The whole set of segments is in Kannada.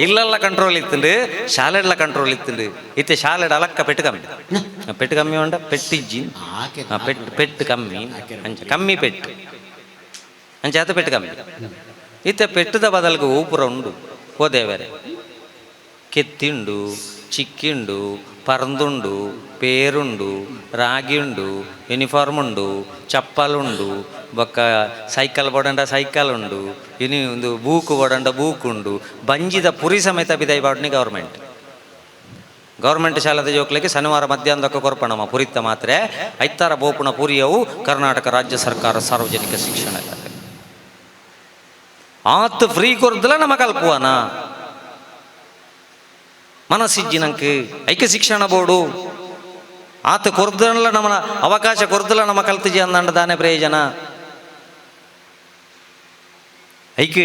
ಇಲ್ಲೆಲ್ಲ ಕಂಟ್ರೋಲ್ ಇತ್ತುಂಡು ಶಾಲೆಡ್ಲ ಕಂಟ್ರೋಲ್ ಇತ್ತುಂಡು ಇತ್ತೆ ಶಾಲೆಡ್ ಅಲಕ್ಕ ಪೆಟ್ಟು ಕಮ್ಮಿ. ಆ, ಪೆಟ್ಟು ಕಮ್ಮಿ ಉಂಡ ಪೆಟ್ಟಿಜ್ಜಿ ಆಕೆ ಆ, ಪೆಟ್ಟು ಪೆಟ್ಟು ಕಮ್ಮಿ. ಅಂಚ ಕಮ್ಮಿ ಪೆಟ್ಟು. ಅಂಚ ಅದು ಪೆಟ್ಟು ಕಮ್ಮಿ. ಇತ್ತೆ ಪೆಟ್ಟದ ಬದಲಿಗೆ ಊಪುರ ಉಂಡು. ಹೋದೇವರೆ ಕೆತ್ತಿಂಡು ಚಿಕ್ಕಿಂಡು ಪರಂದುಂಡು ಪೇರುಂಡು ರಾಗಿಂಡು ಯೂನಿಫಾರ್ಮ್ ಉಂಡು ಚಪ್ಪಲುಂಡು ಬೊಕ್ಕ ಸೈಕಲ್ ಬೊಡಂಡ ಸೈಕಲ್ ಉಂಡು ಇನಿ ಒಂದು ಬೂಕು ಬೊಡಂಡ ಬೂಕ್ ಉಂಡು ಬಂಜಿದ ಪುರಿ ಸಮೇತ ಬಿದೈ ಬಾಡ್ನಿ ಗೌರ್ಮೆಂಟ್ ಗೌರ್ಮೆಂಟ್ ಶಾಲೆದ ಜೋಕ್ಲಿಗೆ ಶನಿವಾರ ಮಧ್ಯಾಹ್ನದಕ್ಕೆ ಕೊರ್ಪಣಮ ಪುರಿತ ಮಾತ್ರ ಐತಾರ ಬೋಪುಣ ಪುರಿಯವು ಕರ್ನಾಟಕ ರಾಜ್ಯ ಸರ್ಕಾರ ಸಾರ್ವಜನಿಕ ಶಿಕ್ಷಣ ಇಲಾಖೆ ಆತ್ ಫ್ರೀ ಕೊರ್ದಲ ನಮ ಕಲ್ಪುವನ ಮನಸ್ಸಿಜ್ಜಿನಂಕ್ ಐಕ್ಯ ಶಿಕ್ಷಣ ಬೋಡು ಆತ ಕೊರ್ದಲ್ಲ ನಮ್ಮ ಅವಕಾಶ ಕೊರ್ದಲ್ಲ ನಮ್ಮ ಕಲ್ತಿಜಿ ಅಂದಂಡ ದಾನೆ ಪ್ರಯೋಜನ. ಐಕೆ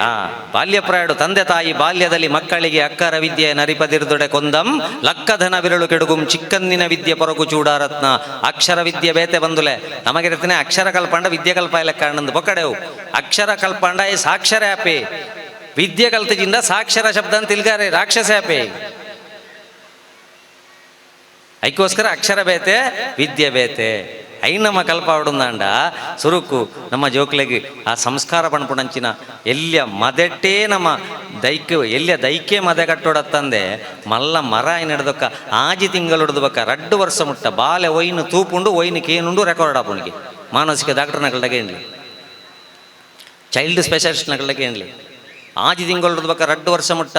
ಆ, ಬಾಲ್ಯ ಪ್ರಾಯಡು ತಂದೆ ತಾಯಿ ಬಾಲ್ಯದಲ್ಲಿ ಮಕ್ಕಳಿಗೆ ಅಕ್ಕರ ವಿದ್ಯೆ ನರಿಪದಿರ್ದೊಡೆ ಕೊಂದಂ ಲಕ್ಕಧನ ವಿರಳು ಕೆಡುಗುಂ, ಚಿಕ್ಕಂದಿನ ವಿದ್ಯೆ ಪೊರಗು ಚೂಡಾರತ್ನ. ಅಕ್ಷರ ವಿದ್ಯೆ ಬೇತೆ ಬಂದುಲೆ ನಮಗೆ ರತ್ನೆ ಅಕ್ಷರ ಕಲ್ಪಂಡ ವಿದ್ಯೆ ಕಲ್ಪ ಲೆಕ್ಕಂಡು ಬೊಕ್ಕಡೆವು ಅಕ್ಷರ ಕಲ್ಪಂಡ ಈ ಸಾಕ್ಷರ ಆಪೆ. ವಿದ್ಯೆ ಕಲ್ತಿಗಿಂದ ಸಾಕ್ಷರ ಶಬ್ದ ಅಂತ ತಿಳ್ಗಾರೆ ರಾಕ್ಷಸ ಹ್ಯಾಪಿ ಐಕೋಸ್ಕರ ಅಕ್ಷರ ಬೇತೆ, ವಿದ್ಯೆ ಬೇತೆ. ಐ ನಮ್ಮ ಕಲ್ಪ ಆಡುಂದಾಂಡ ಸುರುಕು, ನಮ್ಮ ಜೋಕ್ಲೆಗೆ ಆ ಸಂಸ್ಕಾರ ಪಣಪುಣಂಚಿನ ಎಲ್ಲಿಯ ಮದೆಟ್ಟೇ ನಮ್ಮ ದೈಕ್ಯ ಎಲ್ಲಿಯ ದೈಕ್ಯ ಮದೆ ಕಟ್ಟೋಡತ್ತಂದೆ ಮಲ್ಲ ಮರ ನಡೆದೊಕ್ಕ ಆಜಿ ತಿಂಗಳು ಹಿಡ್ದಬೇಕ ರಡ್ಡು ವರ್ಷ ಮುಟ್ಟ ಬಾಲೆ ಒಯ್ನು ತೂಪುಂಡು ಒಯ್ನು ಕೇನುಂಡು ರೆಕಾರ್ಡ್ ಆಪುಣಿಗೆ ಮಾನಸಿಕ ಡಾಕ್ಟರ್ನಗಳಿಗೆ ಏನ್ಲಿ? Child specialist ಏನ್ಲಿ? ಆಜಿ ತಿಂಗಳು ಹಿಡ್ದಬೇಕ ರಡ್ಡು ವರ್ಷ ಮುಟ್ಟ.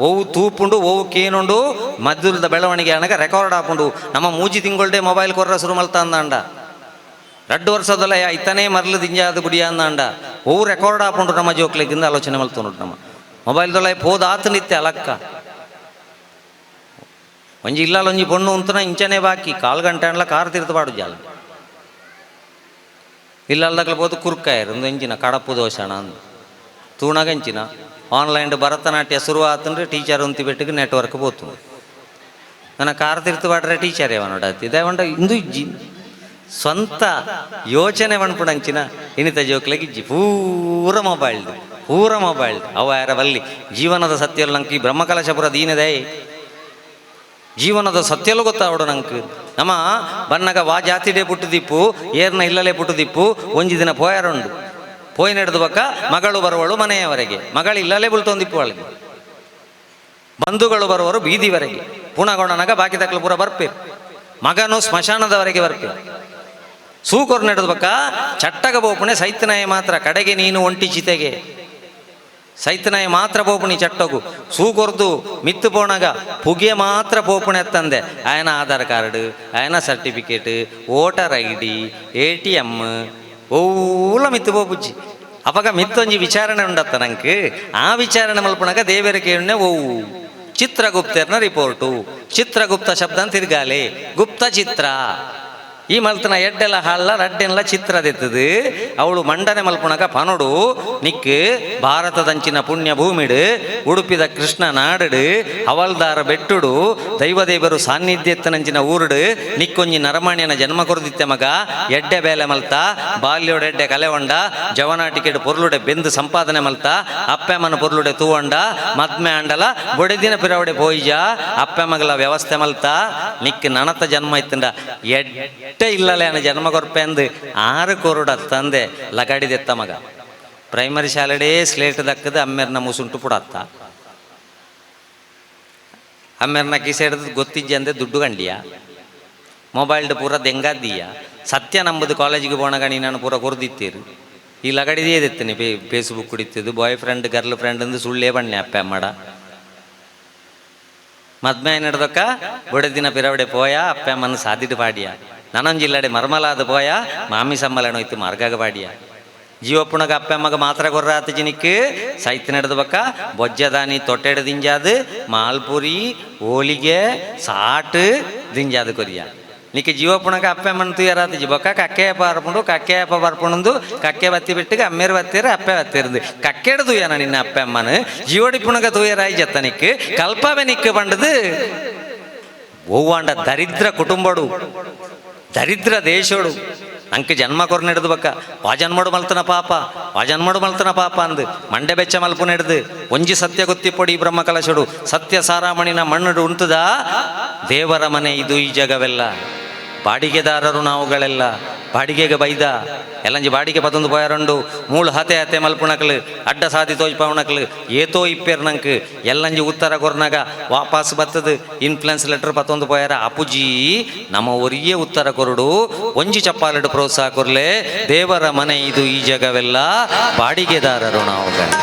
ಓವು ತೂಪುಂಡು, ಓವು ಕೇನುಂಡು ಮದ್ದುರದ ಬೆಳವಣಿಗೆ ಅನಗ ರೆಕಾರ್ಡ್ ಹಾಕೊಂಡು. ನಮ್ಮ ಮೂಜಿ ತಿಂಗಳೇ ಮೊಬೈಲ್ ಕೊರ್ರ ಶುರು ಮಲ್ತ ಅಂದಾಂಡ. ರಡ್ಡು ವರ್ಷದಲ್ಲ ಇತ್ತನೇ ಮರಲು ದಿಂಜಾದ ಗುಡಿಯ ಅಂದಾಂಡ. ಓವು ರೆಕಾರ್ಡ್ ಹಾಕೊಂಡು ನಮ್ಮ ಜೋಕ್ಲಿಗೆ ಆಲೋಚನೆ ಮಲ್ತು ನಮ್ಮ. ಮೊಬೈಲ್ದೊಳ ಹೋದ ಆತ ನಿತ್ಯ ಅಲಕ್ಕ. ಒಂಜಿ ಇಲ್ಲ ಒಂಜಿ ಪೊಣ್ಣು ಉಂತನ ಇಂಚನೆ ಬಾಕಿ. ಕಾಲು ಗಂಟೆ ಅಂಡ್ಲ ಕಾರ್ ತಿರ್ತು ಜಾಲ. ಇಲ್ಲಲ್ದಕ್ಲ ಬೋದು ಕುರ್ಕಾಯರು ಒಂದು ಇಂಜಿನ ಕಡಪು ದೋಷಣ ಅಂದು. ತೂಣಗಂಚಿನ ಆನ್ಲೈನ್ ಭರತನಾಟ್ಯ ಶುರು ಆತಂದ್ರೆ ಟೀಚರ್ ಉಂತಿ ಬೆಟ್ಟಿಗೆ ನೆಟ್ವರ್ಕ್ ಬೋತು ನನ್ನ ಕಾರ್ ತಿರ್ತು ಬಾಡ್ರೆ ಟೀಚರ್ ಯಾವ ನೋಡತ್ತಿ ದೇವಂಡ ಇಂದು ಇಜ್ಜಿ ಸ್ವಂತ ಯೋಚನೆ ಮಣ್ಪುಣಂಚಿನ ಇನಿತ ಜೋಕ್ಲೆಗೆ ಇಜ್ಜಿ. ಪೂರ ಮೊಬೈಲ್ದು ಪೂರ ಮೊಬೈಲ್ದು ಅವ ಯಾರ ಬಲ್ಲಿ? ಜೀವನದ ಸತ್ಯಲ್ಲ ನಂಗೆ ಈ ಬ್ರಹ್ಮಕಲಶಪುರ ದೀನದೇ. ಜೀವನದ ಸತ್ಯಲು ಗೊತ್ತಾವಡು ನಂಗೆ ನಮ್ಮ ಬನ್ನಗ ವಾ ಜಾತಿಡೆ ಪುಟ್ಟುದಿಪ್ಪು, ಏರ್ನ ಇಲ್ಲಲೇ ಪುಟ್ಟುದಿಪ್ಪು, ಒಂಜಿ ದಿನ ಪೋಯಾರುಂಡು. ಪೋಯ್ ನಡೆದು ಬಕ್ಕ, ಮಗಳು ಬರುವಳು ಮನೆಯವರೆಗೆ. ಮಗಳು ಇಲ್ಲಲೇ ಬುಳ್ತೊಂದಿಪ್ಪು ಒಳಗೆ ಬಂಧುಗಳು ಬರುವರು ಬೀದಿವರೆಗೆ. ಪುಣಗೊಂಡನಾಗ ಬಾಕಿ ತಕ್ಲು ಪೂರ ಬರ್ಪೇರು. ಮಗನು ಸ್ಮಶಾನದವರೆಗೆ ಬರ್ಪೆ ಸೂಕೊರ್ ಬಕ್ಕ, ಚಟ್ಟಗ ಬೋಪುಣೆ ಸೈತನಾಯ ಮಾತ್ರ, ಕಡೆಗೆ ನೀನು ಒಂಟಿ ಚಿತೆಗೆ. ಸೈತನಾಯ ಮಾತ್ರ ಬೋಪುಣಿ ಚಟ್ಟಗು. ಸೂಕೊರ್ದು ಮಿತ್ತು ಪೋಣಗ, ಪುಗೆ ಮಾತ್ರ ಪೋಪುಣೆ ತಂದೆ ಆಯನ ಆಧಾರ್ ಕಾರ್ಡ್, ಆಯನ certificate, voter I D, A T M ಓಲ ಮಿತ್ತು ಪೋಪುಜ್ಜಿ ಅವಾಗ ಮಿತ್ತೊಂಜಿ ವಿಚಾರಣೆ ಉಂಡತ್ತ ನಂಗೆ. ಆ ವಿಚಾರಣೆ ಮಲ್ಪಣಗ ದೇವರ ಕೇಳನೆ ಓವು ಚಿತ್ರಗುಪ್ತರ್ನ ರಿಪೋರ್ಟು ಚಿತ್ರಗುಪ್ತ ಶಬ್ದ ಅಂತ ತಿರ್ಗಾಲೆ ಗುಪ್ತ ಚಿತ್ರ. ಈ ಮಲ್ತನ ಎಡ್ಡೆಲ್ಲ ಹಾಳ ರಡ್ಡೆಲ್ಲ ಚಿತ್ರದೆತ್ತದು. ಅವಳು ಮಂಡನೆ ಮಲ್ಪುಣಗ ಪನೊಡು ನಿಕ್ ಭಾರತದಂಚಿನ ಪುಣ್ಯ ಭೂಮಿಡು, ಉಡುಪಿದ ಕೃಷ್ಣ ನಾಡಡು ಅವಲ್ದಾರ ಬೆಟ್ಟುಡು, ದೈವದೇವರು ಸಾನ್ನಿಧ್ಯತ್ತನಂಚಿನ ಊರುಡು, ನಿಕ್ಕೊಂಜಿ ನರಮಣ್ಯನ ಜನ್ಮ ಕೊರದಿತ್ತೆ ಮಗ, ಎಡ್ಡೆ ಬೇಲೆ ಮಲ್ತ ಬಾಲ್ಯೋಡೆಡ್ಡೆ ಕಲೆವಂಡ ಜವನಾಟಿಕೆಡು ಪೊರ್ಲುಡೆ ಬೆಂದು ಸಂಪಾದನೆ ಮಲ್ತ, ಅಪ್ಪೆಮ್ಮನ ಪೊರ್ಲುಡೆ ತೂವಂಡ, ಮದ್ಮೆ ಅಂಡಲ ಬೊಡೆದಿನ ಪಿರವಡೆ ಅಪ್ಪೆ ಮಗಲ ವ್ಯವಸ್ಥೆ ಮಲ್ತ, ನಿಕ್ಕ ನನತ ಜನ್ಮ ಇತ್ತಂಡ ಎಡ್ಡೆ ಇಲ್ಲಲ್ಲ ಅನ್ನ ಜನ್ಮ ಕೊರಪೆ ಅಂದು ಆರು ಕೊರುಡ ತಂದೆ ಲಗಾಡಿದೆತ್ತ ಮಗ. Primary ಶಾಲೆಡೇ slate ದಕ್ಕದ ಅಮ್ಮೆರ್ನ ಮುಸುಂಟು ಪುಡತ್ತ. ಅಮ್ಮೆರ್ನ ಕಿಸೆ ಹಿಡಿದು ಗೊತ್ತಿಜ್ಜೆ ಅಂದೆ ದುಡ್ಡು ಗಂಡಿಯ. ಮೊಬೈಲ್ಡ್ ಪೂರ ದೆಂಗಾದ್ದೀಯ. ಸತ್ಯ ನಂಬುದು ಕಾಲೇಜಿಗೆ ಬೋಣಗಣಿ ನಾನು ಪೂರ ಕೊರ್ದಿತ್ತೀರು. ಈ ಲಗಡಿದೇ ಎತ್ತೇನೆ ಪೇ ಫೇಸ್ಬುಕ್ ಕುಡಿತಿದ್ದು ಬಾಯ್ ಫ್ರೆಂಡ್ ಗರ್ಲ್ ಫ್ರೆಂಡ್ ಅಂದು ಸುಳ್ಳೇ ಬಣ್ಣೆ ಅಪ್ಪ ಮಾಡ ಮದ್ಮೆ ನಡೆದಕ್ಕ ಬೊಡೆದಿನ ಪಿರವಡೆ ಪೋಯ, ಅಪ್ಪ ಅಮ್ಮನ ಸಾಧಿಟ್ಟು ಪಾಡಿಯ. ನನೊಂಜಿಲ್ಲಡೆ ಮರ್ಮಲಾದ ಪೋಯ ಮಾಮಿ ಸಮ್ಮಲನ ಇತ್ತು ಮಾರ್ಗಾಗ ಪಾಡಿಯ ಜೀವಪ್ಪುಣಗ ಅಪ್ಪ ಮಗ ಮಾತ್ರ ಗೊರ್ರಾತ ಜಿನಿಕ್ ಸೈತ್ ನಡೆದ ಬಕ್ಕ ಬೊಜ್ಜದಾನಿ ತೊಟ್ಟೆಡ ದಿಂಜಾದು ಮಾಲ್ಪುರಿ ಹೋಳಿಗೆ ಸಾಟ್ ದಿಂಜಾದು ಕೊರಿಯ నీకు జీవపుణక అప్పెమ్మను తూయరాత జీవొక్క కక్కేయ పరపుండు కక్కేయప్ప పరపుండు కక్కే బత్తి పెట్టుగా అమ్మేరు బత్తేరు అప్పే బత్తేరుంది కక్కేడు తూయన నిన్న అప్పెమ్మను జీవడి పుణక తూయరాయి చెత్త నీకు కల్పవే నీకు పండుదు ఓవాండ దరిద్ర కుటుంబడు ದರಿದ್ರ ದೇಶೋಡು. ಅಂಕ ಜನ್ಮ ಕೊರ್ ನಡೆದು ಬಕ್ಕ. ವಾ ಜನ್ಮಡು ಮಲ್ತನ ಪಾಪ. ವಾ ಜನ್ಮಡು ಮಲ್ತನ ಪಾಪ ಅಂದು. ಮಂಡೆ ಬೆಚ್ಚ ಮಲ್ಪು ನಡೆದು ಒಂಜಿ ಸತ್ಯ ಗೊತ್ತಿಪ್ಪೊಡಿ ಬ್ರಹ್ಮ ಕಲಶಡು ಸತ್ಯ ಸಾರಾಮಣಿನ ಮಣ್ಣಡು ಉಂಟುದ ದೇವರ ಮನೆ ಇದು ಈ ಜಗವೆಲ್ಲ. ಬಾಡಿಗೆದಾರರು ನಾವುಗಳೆಲ್ಲ ಬಾಡಿಗೆಗೆ ಬೈದ. ಎಲ್ಲಂಜಿ ಬಾಡಿಗೆ ಪತೊಂದು ಪೋಯಾರಂಡು, ಮೂಳು ಹತೆ ಹತೆ ಮಲ್ಪುಣಕ್ಲು, ಅಡ್ಡ ಸಾದಿ ತೋಜ್ಪವಣಕ್ಲು ಏತೋ ಇಪ್ಪೇರ್ ನಂಕ್ ಎಲ್ಲಂಜಿ ಉತ್ತರ ಕೊರ್ನಾಗ ವಾಪಸ್ ಬತ್ತದು ಇನ್ಫ್ಲುಯೆನ್ಸ್ ಲೆಟರ್ ಪತೊಂದು ಪೋಯಾರ. ಅಪುಜಿ, ನಮ್ಮ ಒರಿಯೇ ಉತ್ತರ ಕೊರಡು, ಒಂಜಿ ಚಪ್ಪಾಲಡು ಪ್ರೋತ್ಸಾಹ ಕೊರ್ಲೆ, ದೇವರ ಮನೆ ಇದು ಈ ಜಗವೆಲ್ಲ, ಬಾಡಿಗೆದಾರರು ನಾವುಗಳು